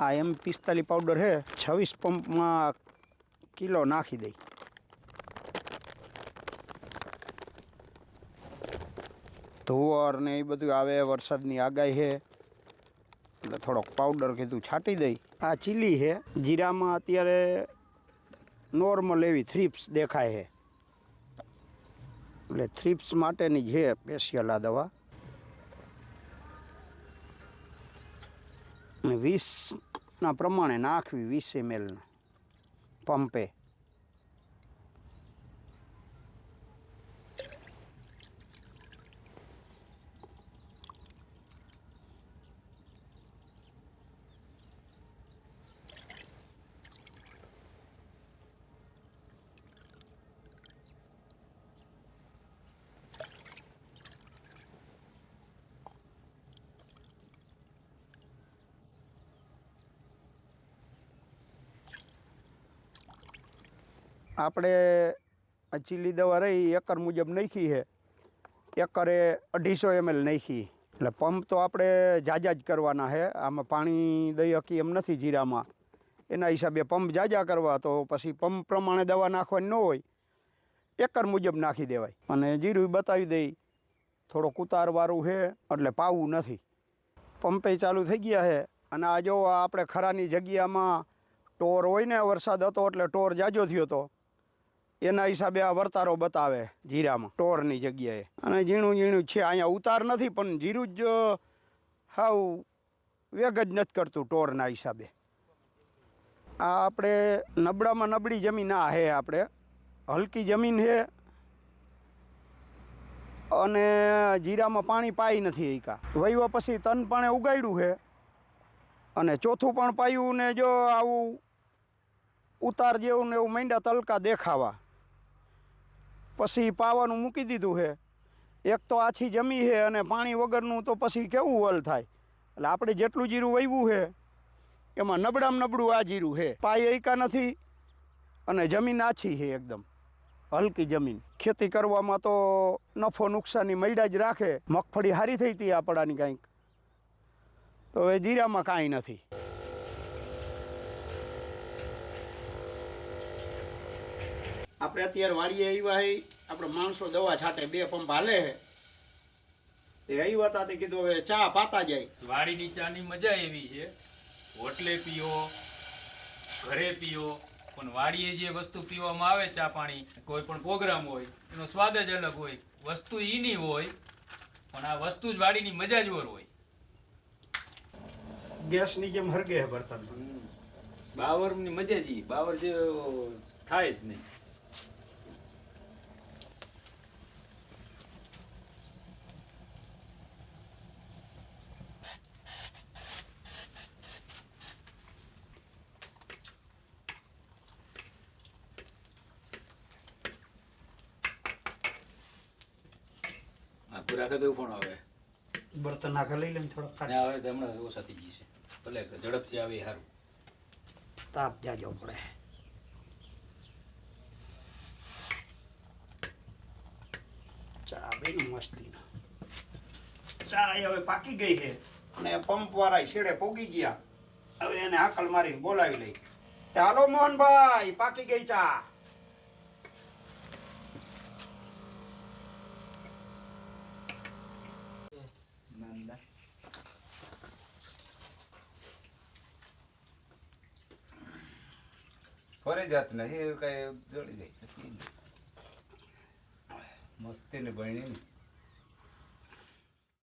આ એમ પિસ્તાલીસ પાવડર છે છવ્વીસ પંપમાં કિલો નાખી દઈ. ધુવર ને એ બધું આવે, વરસાદની આગાહી છે એટલે થોડોક પાવડર કીધું છાંટી દઈ. આ ચીલી છે જીરામાં અત્યારે નોર્મલ એવી થ્રીપ્સ દેખાય છે એટલે થ્રીપ્સ માટેની છે સ્પેશિયલ આ દવા. અને વીસના પ્રમાણે નાખવી વીસ એમએલના પંપે. આપણે ચીલી દવા રહી, એકર મુજબ નાખી છે. એકરે અઢીસો એમએલ નાખી. એટલે પંપ તો આપણે જાજા જ કરવાના છે. આમાં પાણી દઈ હકી એમ નથી જીરામાં. એના હિસાબે પંપ જાજા કરવા, તો પછી પંપ પ્રમાણે દવા નાખવાની ન હોય, એકર મુજબ નાખી દેવાય. અને જીરું બતાવી દઈ, થોડોક ઉતારવાળું છે, એટલે પાવું નથી. પંપે ચાલુ થઈ ગયા છે. અને આ જો આપણે ખરાની જગ્યામાં ટોર હોય ને, વરસાદ હતો એટલે ટોર જાજો થયો હતો એના હિસાબે આ વર્તારો બતાવે જીરામાં, ટોરની જગ્યાએ. અને ઝીણું ઝીણું છે, અહીંયા ઉતાર નથી, પણ જીરું જ હાવ વેગ જ નથી કરતું ટોરના હિસાબે. આ આપણે નબળામાં નબળી જમીન આ છે આપણે. હલકી જમીન છે અને જીરામાં પાણી પાઈ નથી એકા વહીવા પછી તન પાણે ઉગાડ્યું છે અને ચોથું પણ પાયું ને જો આવું ઉતાર જેવું ને એવું માંડ્યા તલકા દેખાવા. પછી પાવાનું મૂકી દીધું છે. એક તો આછી જમી છે અને પાણી વગરનું તો પછી કેવું વલ થાય? એટલે આપણે જેટલું જીરું વાવ્યું છે, એમાં નબળામાં નબળું આ જીરું છે. પાય એકા નથી અને જમીન આછી છે એકદમ. હલકી જમીન. ખેતી કરવામાં તો નફો નુકસાની મૈડા જ રાખે. મગફળી સારી થઈ હતી આપણાની કાંઈક. તો એ જીરામાં કાંઈ નથી. આપણે અત્યારે વાડીએ આવ્યા હઈ આપણે માણસો દવા છાંટે બે પંપ હાલે હે. એ આવ્યા હતા તે કીધું હવે ચા પાતા જાય. વાડીની ચાની મજા એવી છે. હોટલે પીઓ ઘરે પીઓ પણ વાડીએ જે વસ્તુ પીવામાં આવે ચા પાણી કોઈ પણ પ્રોગ્રામ હોય એનો સ્વાદ જ અલગ હોય. વસ્તુ ઈની હોય પણ આ વસ્તુ જ વાડીની મજા જ ઓર હોય. ગેસની જેમ હરગે બર્તન બર્તનમાં. બાવરની મજા જ ઈ બાવર જે થાય જ નહીં. આખું રાખે તો પણ આવે બર્તન આખા લઈ લઈને થોડોક ના આવે તો હમણાં ઓછા થઈ જશે ભલે ઝડપથી આવે સારું. તાપ જાજો પડે. ચા બેન મસ્તીનો ચા એ હવે પાકી ગઈ છે. અને પંપ વાળા છેડે પોગી ગયા. હવે એને આકલ મારીને બોલાવી લઈ. ચાલો મોહનભાઈ પાકી ગઈ ચા. ફરે જાત નહીં એ કઈ જડી જાય મસ્તી ને બની